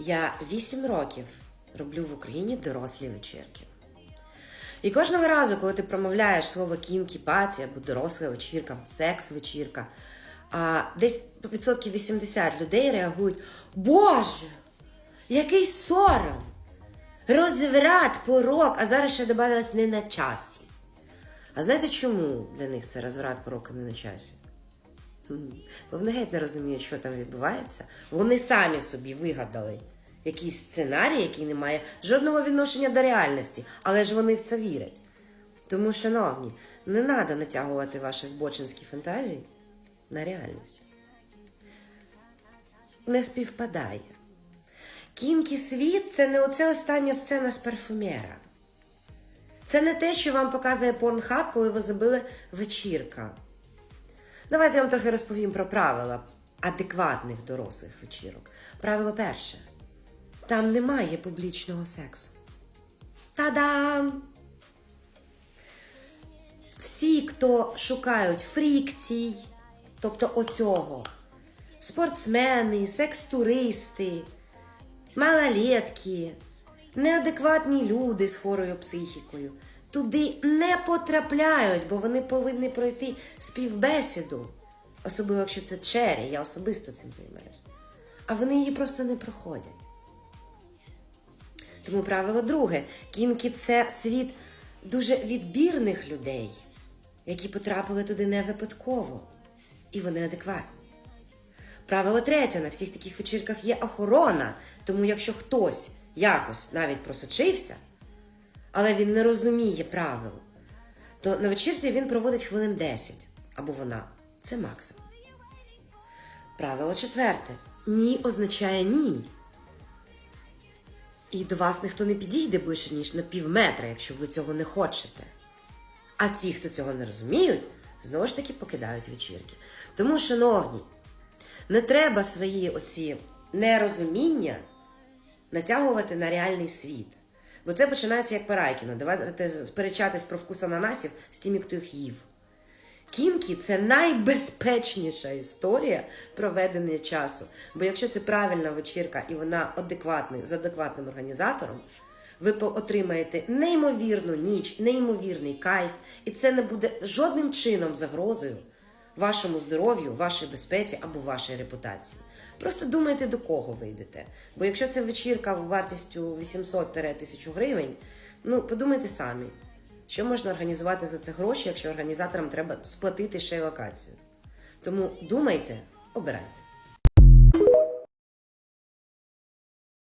Я 8 років роблю в Україні дорослі вечірки. І кожного разу, коли ти промовляєш слово кінкі паті або доросла вечірка, секс-вечірка, а десь відсотків 80 людей реагують: Боже, який сором! Розврат, порок, а зараз ще додавалось не на часі. А знаєте чому для них це розврат, порок і не на часі? Бо вони геть не розуміють, що там відбувається. Вони самі собі вигадали якийсь сценарій, який не має жодного відношення до реальності, але ж вони в це вірять. Тому, шановні, не треба натягувати ваші збочинські фантазії на реальність. Не співпадає. Кінкі світ це не оце остання сцена з парфумера. Це не те, що вам показує порнхаб, коли ви забили вечірка. Давайте я вам трохи розповім про правила адекватних дорослих вечірок. Правило перше: там немає публічного сексу. Та-дам! Всі, хто шукають фрікцій, оцього, оцього, спортсмени, секс-туристи, малолетки, неадекватні люди з хворою психікою, туди не потрапляють, бо вони повинні пройти співбесіду. Особливо, якщо це чері, я особисто цим займаюся. А вони її просто не проходять. Тому правило друге: кінки це світ дуже відбірних людей, які потрапили туди не випадково, і вони адекватні. Правило третє: на всіх таких вечірках є охорона, тому якщо хтось якось навіть просочився, але він не розуміє правил, то на вечірці він проводить хвилин 10 або вона. Це максимум. Правило четверте: ні означає ні. І до вас ніхто не підійде ближче, ніж на пів метра, якщо ви цього не хочете. А ті, хто цього не розуміють, знову ж таки покидають вечірки. Тому, шановні, не треба свої оці нерозуміння натягувати на реальний світ. Бо це починається як Парайкіно. Давайте сперечатись про вкус ананасів з тими, хто їх їв. Кінкі це найбезпечніша історія проведення часу. Бо якщо це правильна вечірка і вона адекватна, з адекватним організатором, ви отримаєте неймовірну ніч, неймовірний кайф, і це не буде жодним чином загрозою вашому здоров'ю, вашій безпеці або вашій репутації. Просто думайте, до кого ви йдете. Бо якщо це вечірка вартістю 800-1000 гривень, ну подумайте самі. Що можна організувати за це гроші, якщо організаторам треба сплатити ще й локацію? Тому думайте, обирайте.